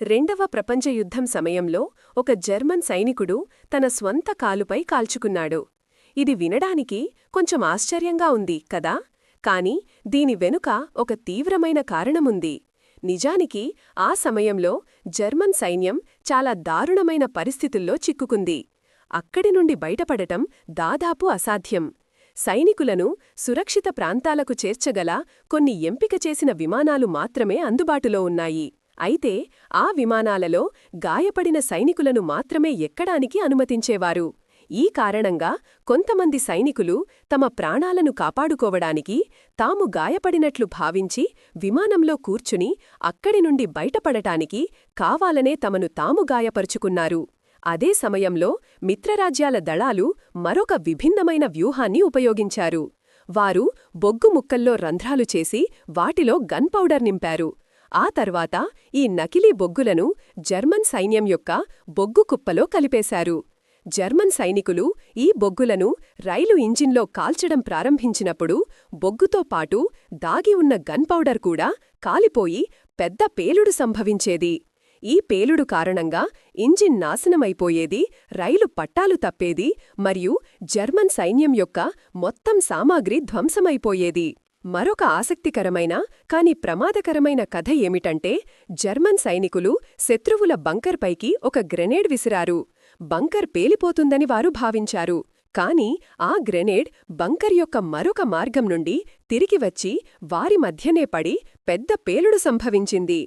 రెండవ ప్రపంచ యుద్ధం సమయంలో ఒక జర్మన్ సైనికుడు తన స్వంత కాలుపై కాల్చుకున్నాడు. ఇది వినడానికి కొంచెం ఆశ్చర్యంగా ఉంది కదా? కాని దీని వెనుక ఒక తీవ్రమైన కారణముంది. నిజానికి ఆ సమయంలో జర్మన్ సైన్యం చాలా దారుణమైన పరిస్థితుల్లో చిక్కుకుంది. అక్కడి నుండి బయటపడటం దాదాపు అసాధ్యం. సైనికులను సురక్షిత ప్రాంతాలకు చేర్చగల కొన్ని ఎంపిక చేసిన విమానాలు మాత్రమే అందుబాటులో ఉన్నాయి. అయితే ఆ విమానాలలో గాయపడిన సైనికులను మాత్రమే ఎక్కడానికి అనుమతించేవారు. ఈ కారణంగా కొంతమంది సైనికులు తమ ప్రాణాలను కాపాడుకోవడానికి తాము గాయపడినట్లు భావించి విమానంలో కూర్చుని అక్కడి నుండి బయటపడటానికి కావాలనే తమను తాము గాయపరుచుకున్నారు. అదే సమయంలో మిత్రరాజ్యాల దళాలు మరొక విభిన్నమైన వ్యూహాన్ని ఉపయోగించారు. వారు బొగ్గు ముక్కల్లో రంధ్రాలు చేసి వాటిలో గన్ పౌడర్ నింపారు. ఆ తర్వాత ఈ నకిలీ బొగ్గులను జర్మన్ సైన్యం యొక్క బొగ్గు కుప్పలో కలిపేశారు. జర్మన్ సైనికులు ఈ బొగ్గులను రైలు ఇంజిన్లో కాల్చడం ప్రారంభించినప్పుడు బొగ్గుతో పాటు దాగి ఉన్న గన్ పౌడర్ కూడా కాలిపోయి పెద్ద పేలుడు సంభవించేది. ఈ పేలుడు కారణంగా ఇంజిన్ నాశనమైపోయేది రైలు పట్టాలు తప్పేది మరియు జర్మన్ సైన్యం యొక్క మొత్తం సామాగ్రి ధ్వంసమైపోయేది. మరొక ఆసక్తికరమైన కాని ప్రమాదకరమైన కథ ఏమిటంటే జర్మన్ సైనికులు శత్రువుల బంకర్పైకి ఒక గ్రెనేడ్ విసిరారు. బంకర్ పేలిపోతుందని వారు భావించారు. కాని ఆ గ్రెనేడ్ బంకర్ యొక్క మరొక మార్గం నుండి తిరిగి వచ్చి వారి మధ్యనే పడి పెద్ద పేలుడు సంభవించింది.